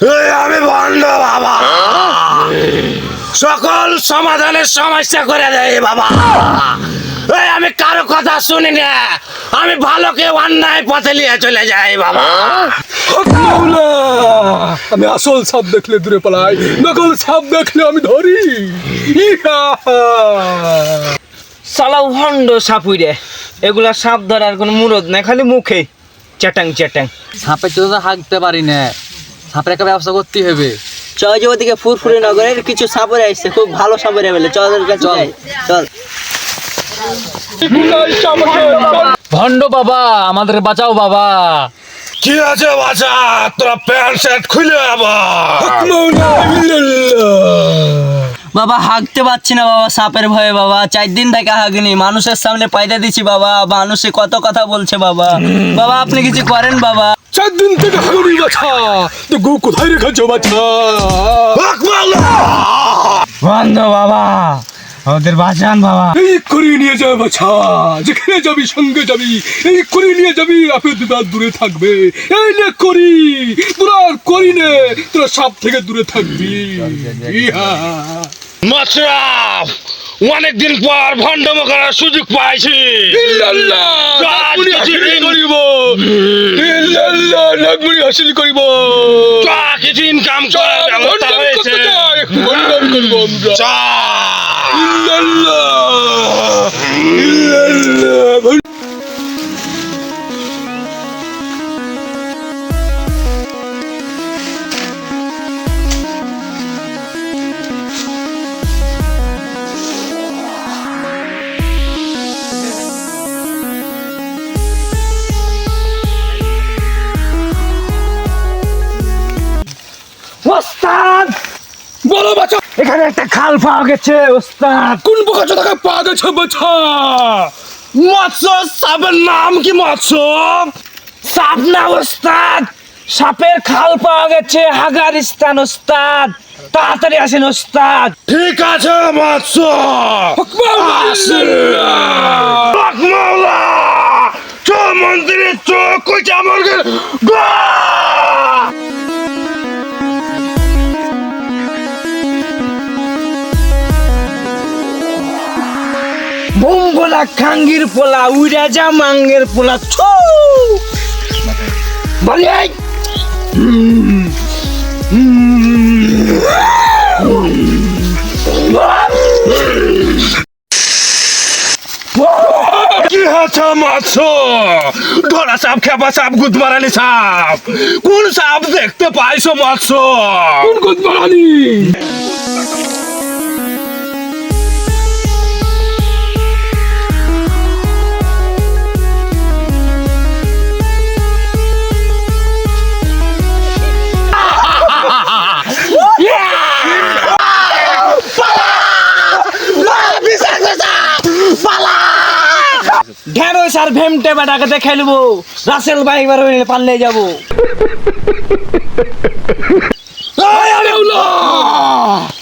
এই আমি বন্ধ বাবা। সকল সমাধানের সমস্যা করে দেয় বাবা। এই আমি কারও কথা শুনি না আমি ভালোকে অন্যায় পথে নিয়ে চলে যাই বাবা। আমি আসল সাপ দেখলে দূরে পালাই নকল সাপ দেখলে আমি ধরি! সালাও ভণ্ড সাপুইরে এগুলা সাপ ধরার কোনো মুরদ নাই খালি মুখে। চ্যাটাং চ্যাটাং। সাপে তো হাঁকতে পারি না। সাপের একটা ব্যবস্থা করতে হবে। চল যে ওদিকে ফুরফুরে নগরের কিছু সাপরে আসছে খুব ভালো সাপরে বলে চল যাই। চল। ভণ্ড বাবা আমাদের বাঁচাও বাবা। কি আছে বাচ্চা তোরা প্যান্ট শার্ট খুলে আবার। বাবা হাঁকতে পারছি না বাবা সাপের ভয়ে বাবা। চার দিন থেকে হাঁকনি মানুষের সামনে পাইতে দিছি বাবা। মানুষে কত কথা বলছে বাবা। বাবা আপনি কিছু করেন বাবা। চার দিন থেকে হাগুনি বাছা তো গু কোথায় রেখেছো বাছা ভণ্ড বাবা আমাদের বাঁচান বাবা। এই করে নিয়ে যাবে বাছা যেখানে যাবি সঙ্গে যাবি। এই করে নিয়ে যাবি আপনি দুবার দূরে থাকবে। এই নে করি তোরা করি নে তোরা সাপ থেকে দূরে থাকবি। মাছরাফ অনেকদিন পর ভণ্ডম করার সুযোগ পাইছি। করিব নাগমণি হাসিল করিব কিছু ইনকাম করা ব্যবস্থা হয়েছে একটু ভণ্ডামি করব আমরা। এখানে একটা খাল পাওয়া গেছে ওস্তাদ। কোন বোকা চোদাকে পা গেছে বাছা মৎস্য সাপের নাম কি মৎস্য সাপ না ওস্তাদ। সাপের খাল পাওয়া গেছে হাগার স্থান ওস্তাদ। তাড়াতাড়ি আসেন ওস্তাদ। ঠিক আছে মৎস্য মাওলা চো মন্দিরে মর্গে খাঙ্গির পোলা উড়া যা মাঙ্গের পোলা ছো! বলে কি মৎস্য ধরা সাপ খেপা সাপ গুদমারানি সাপ। কোন সাপ দেখতে পাইছো মৎস্য কোন গুদমারানি? আর ভেমটে বেটাকে দেখে নেব রাসেল ভাই বার পাল্লে যাব। আমি এই